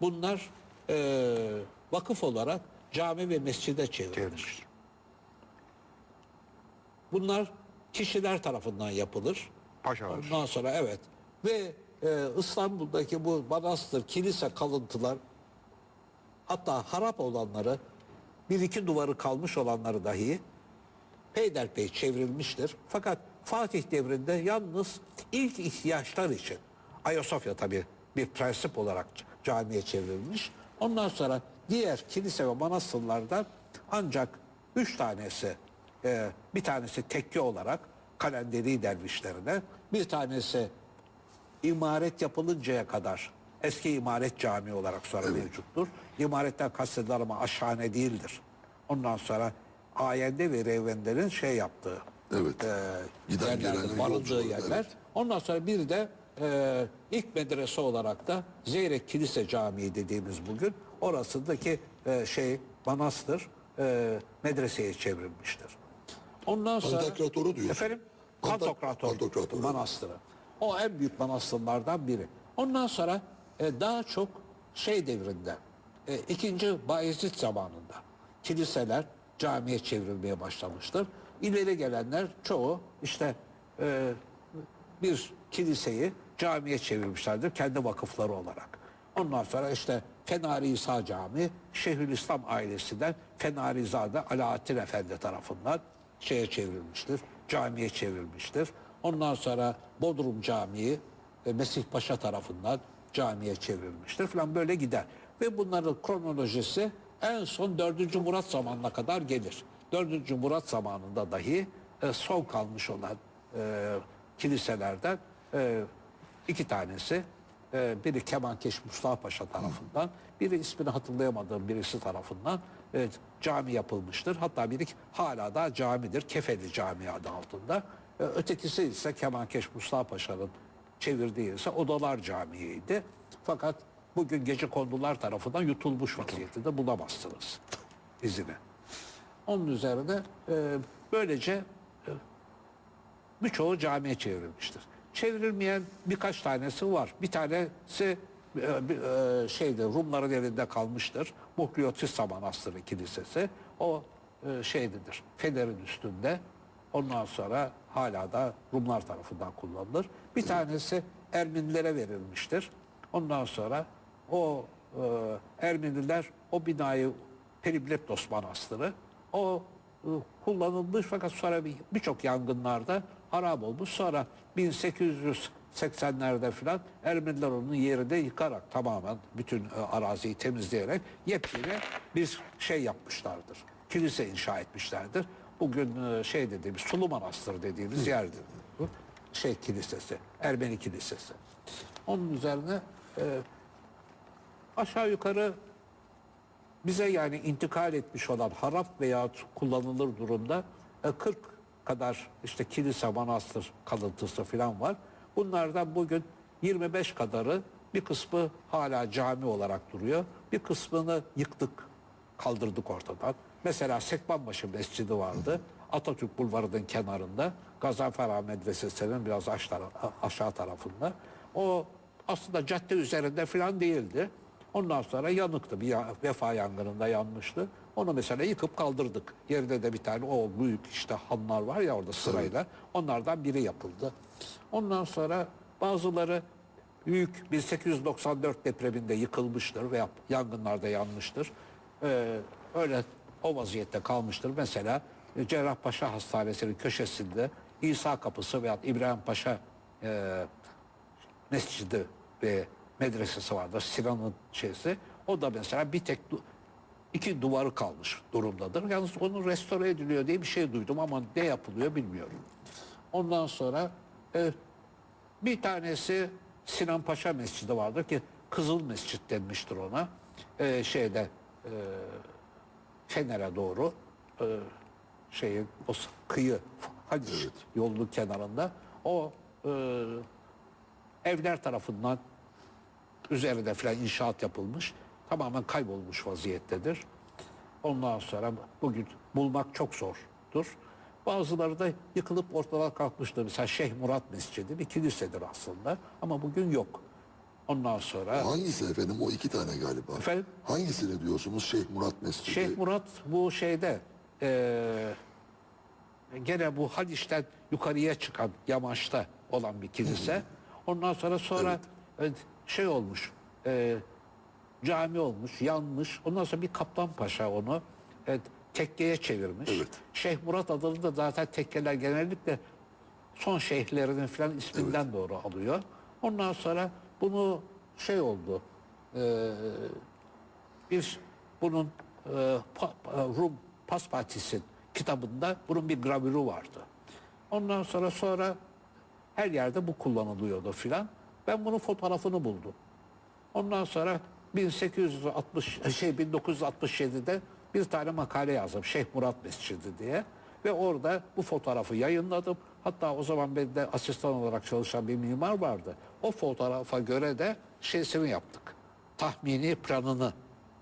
bunlar e, vakıf olarak cami ve mescide çevrilir. Bunlar kişiler tarafından yapılır. Paşalar. Ondan sonra evet ve e, İstanbul'daki bu manastır, kilise kalıntılar hatta harap olanları bir iki duvarı kalmış olanları dahi peyderpey çevrilmiştir. Fakat Fatih devrinde yalnız ilk ihtiyaçlar için Ayasofya tabii bir prensip olarak camiye çevrilmiş. Ondan sonra diğer kilise ve manastırlardan ancak üç tanesi e, bir tanesi tekke olarak kalenderi dervişlerine bir tanesi imaret yapılıncaya kadar eski imaret cami olarak sonra mevcuttur. İmaretten kastedilen ama aşhane değildir. Ondan sonra ayende ve revvenlerin şey yaptığı Evet. e, Giden yerlerdir, yolcular, yerler. evet. Ondan sonra bir de e, ilk medrese olarak da Zeyrek Kilise Camii dediğimiz bugün orasındaki e, şey manastır e, medreseye çevrilmiştir. Ondan sonra Pantokratoru diyorsun. Efendim? Pantokrator, Pantokrator, manastırı. O en büyük manastırlardan biri. Ondan sonra e, daha çok şey devrinde, e, ikinci Bayezid zamanında kiliseler camiye çevrilmeye başlamıştır. İleri gelenler çoğu işte e, bir kiliseyi camiye çevirmişlerdir kendi vakıfları olarak. Ondan sonra işte Fenari İsa Camii Şeyhülislam ailesinden Fenarizade Alaaddin Efendi tarafından şeye çevrilmiştir. Camiye çevrilmiştir. Ondan sonra Bodrum Camii e, Mesih Paşa tarafından camiye çevrilmiştir falan böyle gider. Ve bunların kronolojisi en son 4. Murat zamanına kadar gelir. 4. Murat zamanında dahi e, son kalmış olan e, kiliselerden e, iki tanesi e, biri Kemankeş Mustafa Paşa tarafından biri ismini hatırlayamadığım birisi tarafından e, cami yapılmıştır. Hatta biri hala da camidir. Kefeli Camii adı altında. E, ötekisi ise Kemankeş Mustafa Paşa'nın çevirdiği ise Odalar Camii'ydi. Fakat bugün gece kondular tarafından yutulmuş vaziyette bulamazsınız izini. Onun üzerine e, böylece e, birçoğu camiye çevrilmiştir. Çevrilmeyen birkaç tanesi var. Bir tanesi e, bir, e, şeyde Rumların elinde kalmıştır. Muhliotissa Manastırı Kilisesi. O e, şeydedir. Fener'in üstünde. Ondan sonra hala da Rumlar tarafından kullanılır. Bir tanesi Ermenilere verilmiştir. Ondan sonra o e, Ermeniler o binayı Peribleptos Manastırı o e, kullanılmış fakat sonra bir- birçok yangınlarda harap olmuş. Sonra 1880'lerde filan Ermeniler onun yerinde yıkarak tamamen bütün e, araziyi temizleyerek yepyeni bir şey yapmışlardır. Kilise inşa etmişlerdir. Bugün e, şey dediğimiz Sulu Manastır dediğimiz yerdir. Bu şey kilisesi, Ermeni kilisesi. Onun üzerine e, aşağı yukarı bize yani intikal etmiş olan harap veya kullanılır durumda e, 40 kadar işte kilise, manastır kalıntısı falan var. Bunlardan bugün 25 kadarı bir kısmı hala cami olarak duruyor. Bir kısmını yıktık, kaldırdık ortadan. Mesela Sekbanbaşı Mescidi vardı. Atatürk Bulvarı'nın kenarında. Gazanfer Medresesi'nin biraz aşağı, tarafında. O aslında cadde üzerinde falan değildi. Ondan sonra yanıktı. Bir vefa yangınında yanmıştı. Onu mesela yıkıp kaldırdık. Yerinde de bir tane o büyük işte hanlar var ya orada sırayla. Onlardan biri yapıldı. Ondan sonra bazıları büyük 1894 depreminde yıkılmıştır veya yangınlarda yanmıştır. Ee, öyle o vaziyette kalmıştır. Mesela e, Cerrahpaşa Hastanesi'nin köşesinde İsa Kapısı veya İbrahim Paşa e, mescidi ve medresesi vardır. Sinan'ın şeysi. O da mesela bir tek iki duvarı kalmış durumdadır. Yalnız onun restore ediliyor diye bir şey duydum ama ne yapılıyor bilmiyorum. Ondan sonra e, bir tanesi Sinan Paşa Mescidi vardır ki Kızıl Mescit denmiştir ona. E, şeyde e, Fener'e doğru e, şeyin o kıyı Haliç yolunun kenarında o e, evler tarafından üzerinde filan inşaat yapılmış. Tamamen kaybolmuş vaziyettedir. Ondan sonra bugün bulmak çok zordur. Bazıları da yıkılıp ortadan kalkmıştır. Mesela Şeyh Murat Mescidi bir kilisedir aslında ama bugün yok. Ondan sonra Hangisi efendim? O iki tane galiba. Efendim? Hangisini diyorsunuz? Şeyh Murat Mescidi. Şeyh Murat bu şeyde eee, gene bu Haliç'ten yukarıya çıkan yamaçta olan bir kilise. Ondan sonra sonra e, şey olmuş eee, cami olmuş yanmış. Ondan sonra bir Kaptan Paşa onu e, tekkeye çevirmiş. Evet. Şeyh Murat adını da zaten tekkeler genellikle son şeyhlerinin falan isminden doğru alıyor. Ondan sonra bunu şey oldu. eee bir bunun e, Pa- Rum Paspatis'in kitabında bunun bir gravürü vardı. Ondan sonra sonra her yerde bu kullanılıyordu filan. Ben bunun fotoğrafını buldum. Ondan sonra 1860 şey 1967'de bir tane makale yazdım Şeyh Murat Mescidi diye ve orada bu fotoğrafı yayınladım. Hatta o zaman bende asistan olarak çalışan bir mimar vardı. O fotoğrafa göre de şeysini yaptık. Tahmini planını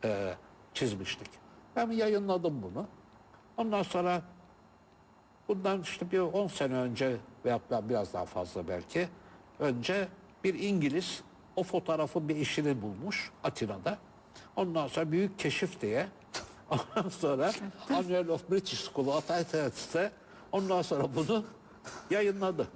e, çizmiştik. Ben yayınladım bunu. Ondan sonra bundan işte bir 10 sene önce veya biraz daha fazla belki önce bir İngiliz o fotoğrafın bir işini bulmuş Atina'da. Ondan sonra büyük keşif diye ondan sonra Annual of British School Athens'te ondan sonra bunu yayınladı.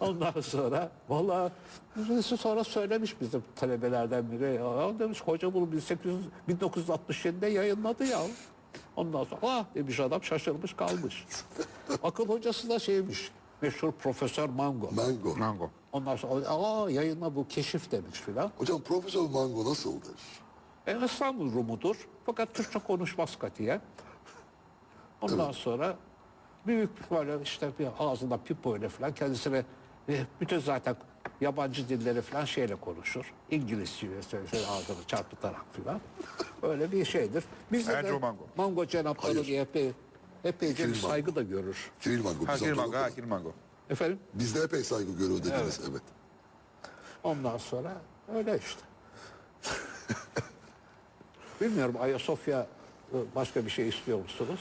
Ondan sonra valla birisi sonra söylemiş bizim talebelerden biri. Ya demiş hoca bunu 1800, 1967'de yayınladı ya. Ondan sonra ah demiş adam şaşırmış kalmış. Akıl hocası da şeymiş meşhur Profesör Mango. Mango. Mango. Ondan sonra aa yayınla bu keşif demiş filan. Hocam Profesör Mango nasıldır? E, İstanbul Rumudur. Fakat Türkçe konuşmaz katiyen. Ondan sonra büyük böyle işte bir ağzında pipo ile falan kendisine e, bütün zaten yabancı dilleri falan şeyle konuşur. İngilizce şöyle, ağzını çarpıtarak falan. Öyle bir şeydir. Bizde de Mango. Mango cenapları diye epey, epeyce bir Kiril Mango. saygı da görür. Kiril Mango. Ha hatırladık. ha Kirmango. Efendim? Bizde epey saygı görüyor dediniz. Evet. Ondan sonra öyle işte. Bilmiyorum Ayasofya e, başka bir şey istiyor musunuz?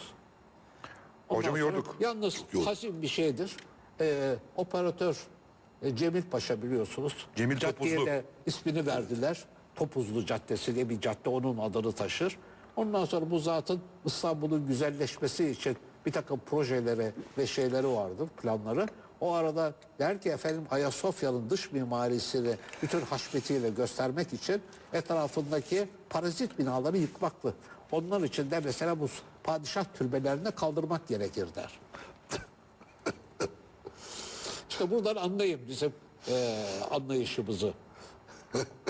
Ondan Hocamı sonra yorduk. Yalnız hazin bir şeydir. Ee, operatör e, Cemil Paşa biliyorsunuz. Cemil Caddeye Topuzlu. de ismini verdiler. Topuzlu Caddesi diye bir cadde onun adını taşır. Ondan sonra bu zatın İstanbul'un güzelleşmesi için bir takım projeleri ve şeyleri vardır, planları. O arada der ki efendim Ayasofya'nın dış mimarisini bütün haşmetiyle göstermek için etrafındaki parazit binaları yıkmaktı. Onlar için de mesela bu padişah türbelerini kaldırmak gerekir der. İşte buradan anlayın bizim eee, anlayışımızı.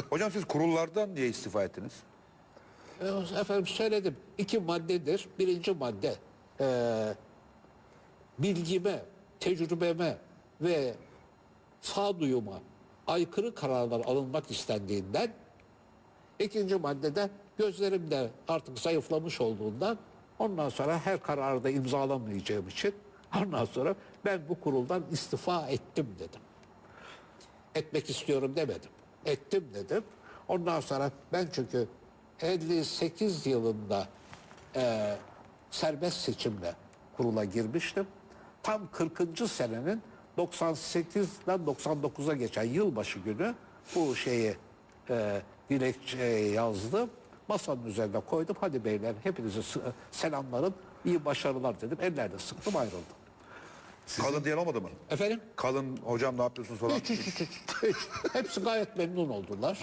Hocam siz kurullardan niye istifa ettiniz? E, Efendim söyledim. iki maddedir. Birinci madde eee, bilgime, tecrübeme ve sağduyuma aykırı kararlar alınmak istendiğinden ikinci maddede gözlerim de artık zayıflamış olduğundan ondan sonra her kararı da imzalamayacağım için ondan sonra ben bu kuruldan istifa ettim dedim etmek istiyorum demedim. Ettim dedim. Ondan sonra ben çünkü 58 yılında eee, serbest seçimle kurula girmiştim. Tam 40. senenin 98'den 99'a geçen yılbaşı günü bu şeyi eee dilekçeye yazdım. Masanın üzerine koydum. Hadi beyler hepinizi selamlarım. iyi başarılar dedim. Ellerine sıktım ayrıldım. Kalın diyen olmadı mı? Efendim? Kalın hocam ne yapıyorsunuz falan. Hiç, hiç, hiç, hiç. Hepsi gayet memnun oldular.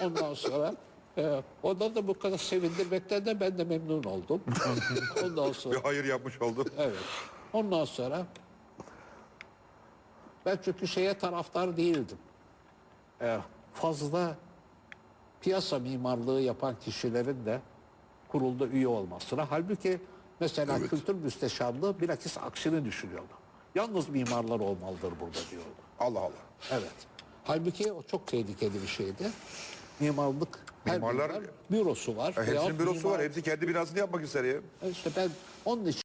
Ondan sonra e, ondan da bu kadar sevindirmekten de ben de memnun oldum. Ondan sonra Bir hayır yapmış oldu. evet. Ondan sonra ben çünkü şeye taraftar değildim. E, fazla piyasa mimarlığı yapan kişilerin de kurulda üye olmasına. Halbuki mesela kültür müsteşarlığı bilakis aksini düşünüyordu. Yalnız mimarlar olmalıdır burada diyordu. Allah Allah. Evet. Halbuki o çok tehlikeli bir şeydi. Mimarlık her Mimarlar- mimar bürosu var. Ya Veyahut hepsinin bürosu mimar- var. Hepsi kendi binasını yapmak ister ya. İşte ben onun için